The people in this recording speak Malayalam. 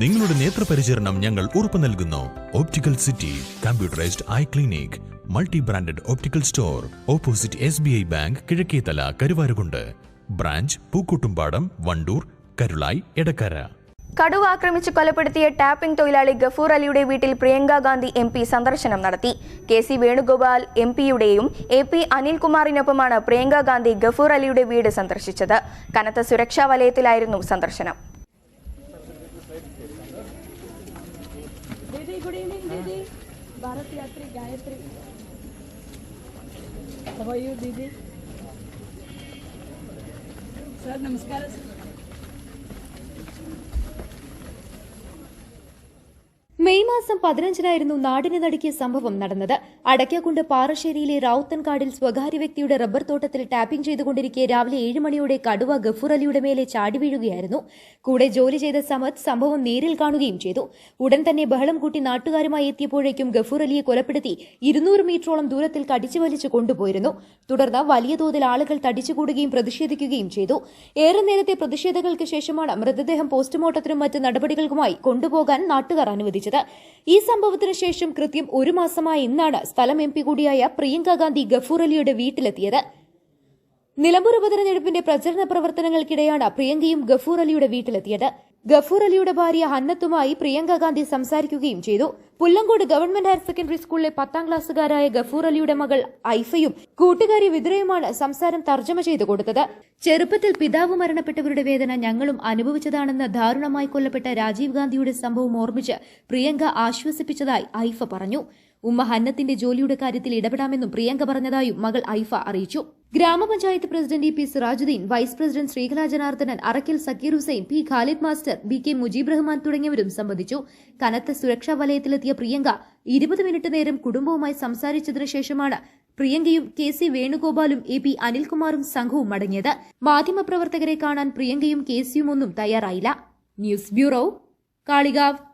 നിങ്ങളുടെ നേത്രപരിചരണം ഞങ്ങൾ ഉറപ്പു നൽകുന്നു. Optical city computerised eye clinic multi branded optical store opposite S B I bank Kizhakkethala Karuvarakundu. Branch Pookkottumpadam Wandoor Karulai Edakkara കടുവ ആക്രമിച്ച് കൊലപ്പെടുത്തിയ ടാപ്പിംഗ് തൊഴിലാളി ഗഫൂർ അലിയുടെ വീട്ടിൽ പ്രിയങ്ക ഗാന്ധി എം പി സന്ദർശനം നടത്തി. കെ സി വേണുഗോപാൽ എം പിയുടെയും എ പി അനിൽകുമാറിനൊപ്പമാണ് പ്രിയങ്ക ഗാന്ധി ഗഫൂർ അലിയുടെ വീട് സന്ദർശിച്ചത്. കനത്ത സുരക്ഷാ വലയത്തിലായിരുന്നു സന്ദർശനം. दीदी गुड इवनिंग दीदी भारत यात्री गायत्री हवा यू दीदी सर नमस्कार മാസം പതിനഞ്ചിനായിരുന്നു നാടിനെ നടുക്കിയ സംഭവം നടന്നത്. അടയ്ക്കാക്കുണ്ട് പാറശ്ശേരിയിലെ റാവുത്തൻകാടിൽ സ്വകാര്യ വ്യക്തിയുടെ റബ്ബർ തോട്ടത്തിൽ ടാപ്പിംഗ് ചെയ്തുകൊണ്ടിരിക്കെ രാവിലെ ഏഴ് മണിയോടെ കടുവ ഗഫൂർ അലിയുടെ മേലെ ചാടി വീഴുകയായിരുന്നു. കൂടെ ജോലി ചെയ്ത സമത് സംഭവം നേരിൽ കാണുകയും ചെയ്തു. ഉടൻ തന്നെ ബഹളം കൂട്ടി നാട്ടുകാരുമായി എത്തിയപ്പോഴേക്കും ഗഫൂർ അലിയെ കൊലപ്പെടുത്തി ഇരുന്നൂറ് മീറ്ററോളം ദൂരത്തിൽ കടിച്ചു വലിച്ചു കൊണ്ടുപോയിരുന്നു. തുടർന്ന് വലിയ തോതിൽ ആളുകൾ തടിച്ചുകൂടുകയും പ്രതിഷേധിക്കുകയും ചെയ്തു. ഏറെ നേരത്തെ പ്രതിഷേധങ്ങൾക്ക് ശേഷമാണ് മൃതദേഹം പോസ്റ്റ്മോർട്ടത്തിനും മറ്റ് നടപടികൾക്കുമായി കൊണ്ടുപോകാൻ നാട്ടുകാർ അനുവദിച്ചത്. ഈ സംഭവത്തിന് ശേഷം കൃത്യം ഒരു മാസമായ ഇന്നാണ് സ്ഥലം എം പി കൂടിയായ പ്രിയങ്ക ഗാന്ധി ഗഫൂർ അലിയുടെ വീട്ടിലെത്തിയത്. നിലമ്പൂർ ഉപതെരഞ്ഞെടുപ്പിന്റെ പ്രചരണ പ്രവർത്തനങ്ങൾക്കിടെയാണ് പ്രിയങ്കയും ഗഫൂർ അലിയുടെ വീട്ടിലെത്തിയത്. ഗഫൂർ അലിയുടെ ഭാര്യ ഹന്നത്തുമായി പ്രിയങ്ക ഗാന്ധി സംസാരിക്കുകയും ചെയ്തു. പുല്ലങ്കോട് ഗവൺമെന്റ് ഹയർ സെക്കൻഡറി സ്കൂളിലെ പത്താം ക്ലാസ്സുകാരായ ഗഫൂർ അലിയുടെ മകൾ ഐഫയും കൂട്ടുകാരി വിദ്രയുമാണ് സംസാരം തർജമ ചെയ്തു കൊടുത്തത്. ചെറുപ്പത്തിൽ പിതാവ് മരണപ്പെട്ടവരുടെ വേദന ഞങ്ങളും അനുഭവിച്ചതാണെന്ന് ദാരുണമായി കൊല്ലപ്പെട്ട രാജീവ് ഗാന്ധിയുടെ സംഭവം ഓർമ്മിച്ച് പ്രിയങ്ക ആശ്വസിപ്പിച്ചതായി ഐഫ പറഞ്ഞു. ഉമ്മ ഹന്നത്തിന്റെ ജോലിയുടെ കാര്യത്തിൽ ഇടപെടാമെന്നും പ്രിയങ്ക പറഞ്ഞതായും മകൾ ഐഫ അറിയിച്ചു. ഗ്രാമപഞ്ചായത്ത് president P Sirajuddin vice president Sreekala Janardhanan Arakkal Sakkeer Hussain P Khalid master B K Mujeeb Rahman തുടങ്ങിയവരും സംബന്ധിച്ചു. കനത്ത സുരക്ഷാ വലയത്തിലെത്തിയ പ്രിയങ്ക ഇരുപത് മിനിറ്റ് നേരം കുടുംബവുമായി സംസാരിച്ചതിനു ശേഷമാണ് പ്രിയങ്കയും കെ സി വേണുഗോപാലും എ പി അനിൽകുമാറും സംഘവും മടങ്ങിയത്. മാധ്യമപ്രവർത്തകരെ കാണാൻ പ്രിയങ്കയും കെ സിയും ഒന്നും തയ്യാറായില്ല. News bureau Kalikavu.